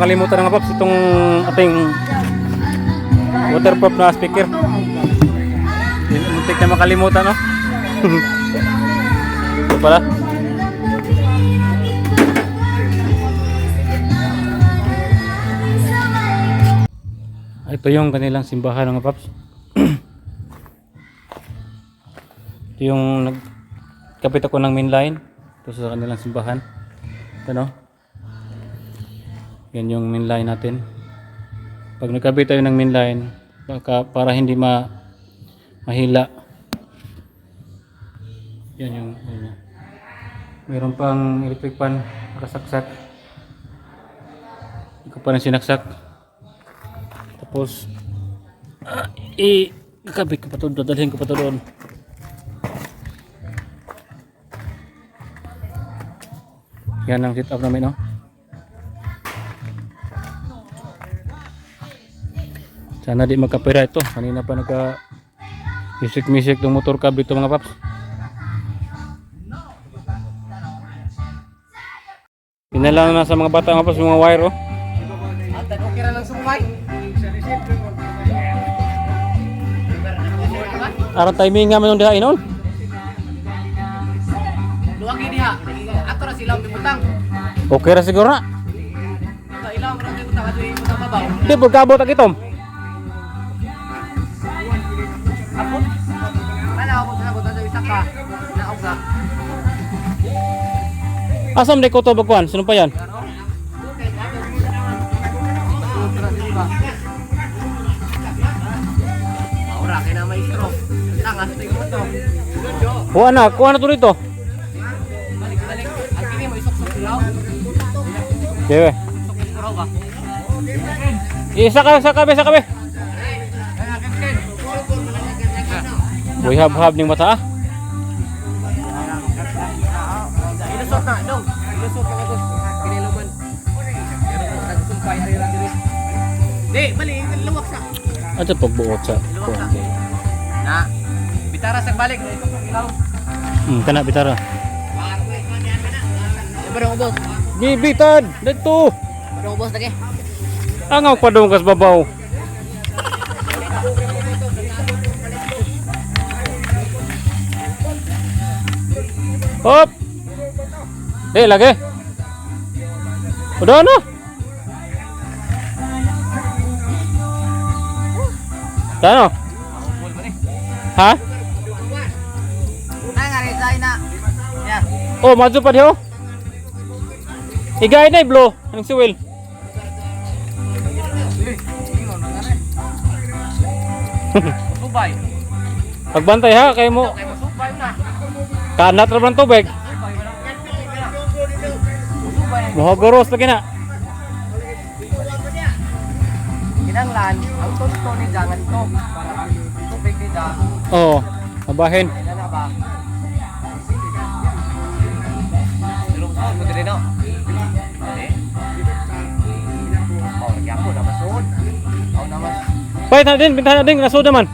makalimutan nga paps itong ating waterproof na speaker. Muntik na makalimutan no. Ito pala. Ito yung kanilang simbahan mga paps. Ito yung nagkapit ako ng main line. Ito sa kanilang simbahan. Ito no. Yan yung main line natin. Pag nagkabit tayo ng main line, baka para hindi ma mahila. Yan yung yan. Meron pang electric pan nakasaksak. Hindi ko pa rin sinaksak. Tapos ah, i kakabit ko pa to, dadalhin ko pa to doon. Yan ang sit up namin, no? Sana di magkapira ito. Kanina pa nagka misik-misik ng motor cab ito mga paps. Yun na sa mga bata mga paps, mga wire oh. Atan, okay lang sumukay. Arang timing nga man yung dihain on. Luwag ini ha. Ato ra sila bibutang. Okay ra siguro na. Ilang ra bibutang ato yung butang babaw. Di pagkabot ang itom. Apot. Wala ako sa butang sa isa ka. Na uga. Asam di ko to bagkuhan? Sino pa yan? Maura kay na maestro. Tangas tayo mo to. Kuha na, kuha na to dito. Balik balik. Ang kini mo isok sa ilaw. Sige. Isok sa raw ba? Isa ka, isa isa kabe. Boy hab-hab ning mata ah. Ilusot na, dong. Ilusot na. Pero kung nagsumpay, ari lang diri. Di, bali, luwak sa. Ato pagbuot sa. Na. Bitara sa balik. Hmm, kana bitara. Iba dong ubos. Gibitan, dito. Iba dong ubos lagi. Angaw padung kas babaw. Hop. Eh, lagi. Udah. Ano? Ubol ba ni? Ha? Oh, maju pa diyo. Igay na iblo. Anong si Will? Subay. Pagbantay ha, kayo mo. Kanat ra ng tubig. Subay wala. Subay. Mohogoros lagi na. Kinanglan, ang tonto ni Jangan to. Tubig ni Da. Oh, abahin. Kailan na ba? Durong sa mo dire no. Hindi. Mau lagi ako na masud. Ako na mas. Pahit na din, bintahan na din, nasod naman.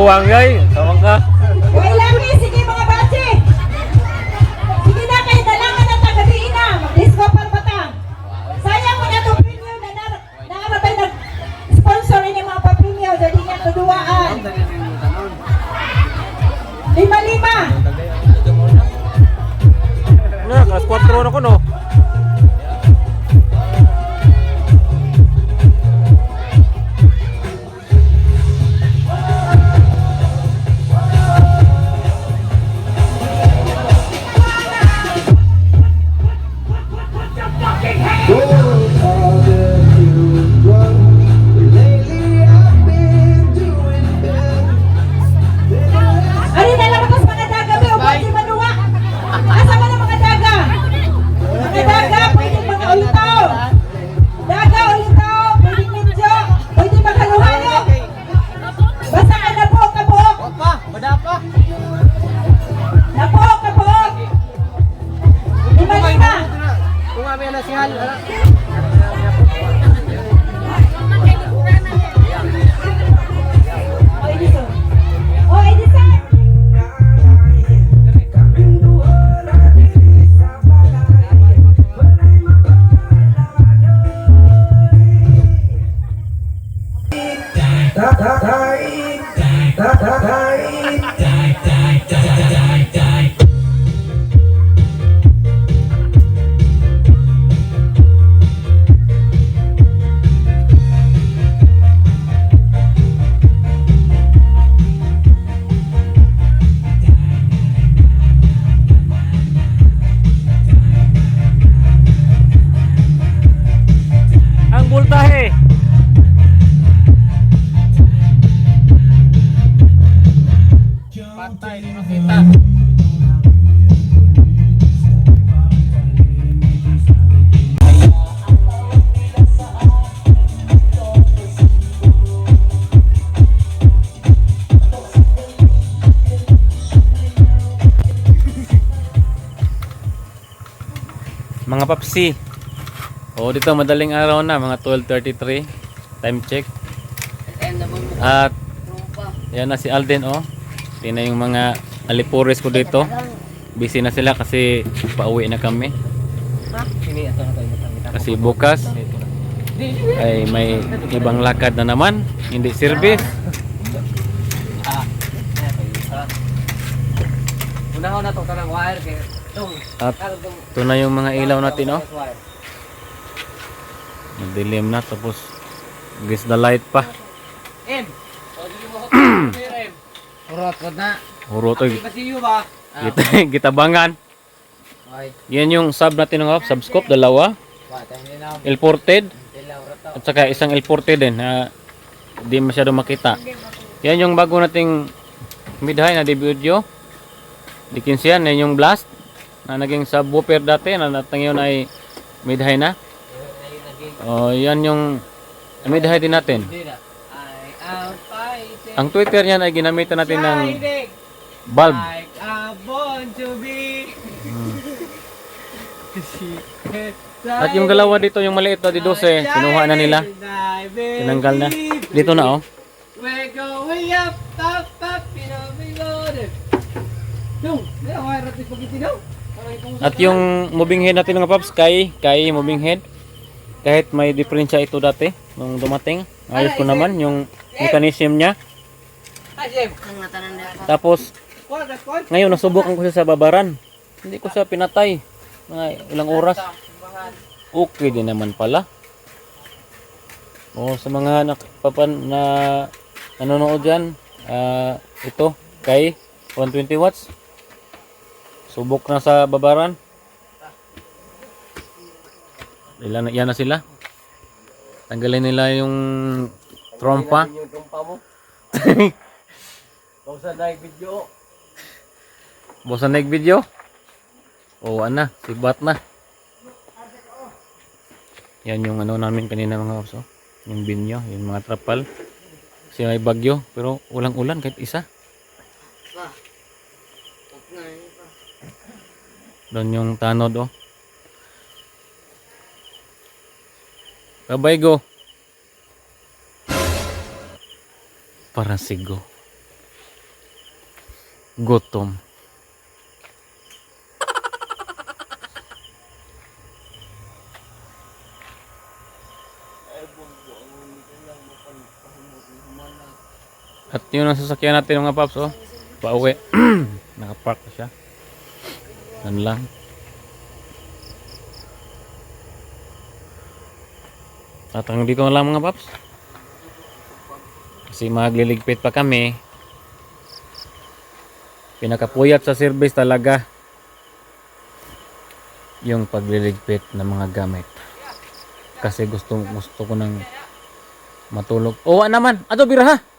Nagbuwang yay. Tawang ka. Kay Laki, sige mga bati. Sige na kay dalangan na tagadiin na. Mag-disco pang batang. Sayang mo na to premium na na nakarabay nag sponsor ini mga pa-premium jadi niya tuduaan. Lima lima. Na, kelas 4 na ko no. Mga papsi. O dito madaling araw na, mga 12.33. Time check. At yan na si Alden oh. Yan na yung mga alipores ko dito. Busy na sila kasi pauwi na kami. Kasi bukas ay may ibang lakad na naman. Hindi service. Ah. Unahon na to kanang wire kay tung. At ito na yung mga ilaw natin oh. Madilim na tapos guess the light pa. M. Ko. Urot ko na. Huro to. Kasi you ba? Gita, gitabangan. Ay, Yan yung sub natin ng sub scope dalawa. L-ported at saka isang L-ported din na di masyado makita. Yan yung bago nating mid-high na debut video. Dikins yan, yan yung blast na naging subwoofer dati na natang yun ay mid-high na. O yan yung mid-high din natin. Ang Twitter niyan ay ginamitan natin ng bulb. Like I born to be. At yung dalawa dito, yung maliit na di 12, sinuha na nila. Tinanggal na. Dito na oh. We're going up, up, up, you know, we loaded. Yung, may wire natin pagkiti daw. At yung moving head natin mga paps, kay, kay moving head. Kahit may diferensya ito dati, nung dumating. Ayos ko naman yung mechanism niya. Tapos, ngayon nasubukan ko siya sa babaran. Hindi ko siya pinatay. Mga ilang oras. Okay din naman pala. O sa mga nakapapan na nanonood dyan, ah, ito, kay 120 watts. Subok na sa babaran. Ilan na, yan na sila. Tanggalin nila yung trompa. Yung trompa mo. Na yung video. Bosan na yung video. O ana, sibat na. Yan yung ano namin kanina mga ops. oh. Yung binyo, yung mga trapal. Kasi may bagyo, pero walang ulan kahit isa. Doon yung tanod oh. Kabay go. Para sigo. Gutom. At yun ang sasakyan natin mga paps oh. Pauwi. Nakapark na siya. Yan lang. At hanggang dito na lang mga paps. Kasi magliligpit pa kami. Pinakapuyat sa service talaga yung pagliligpit ng mga gamit. Kasi gusto gusto ko nang matulog. Oo naman. Ato biraha.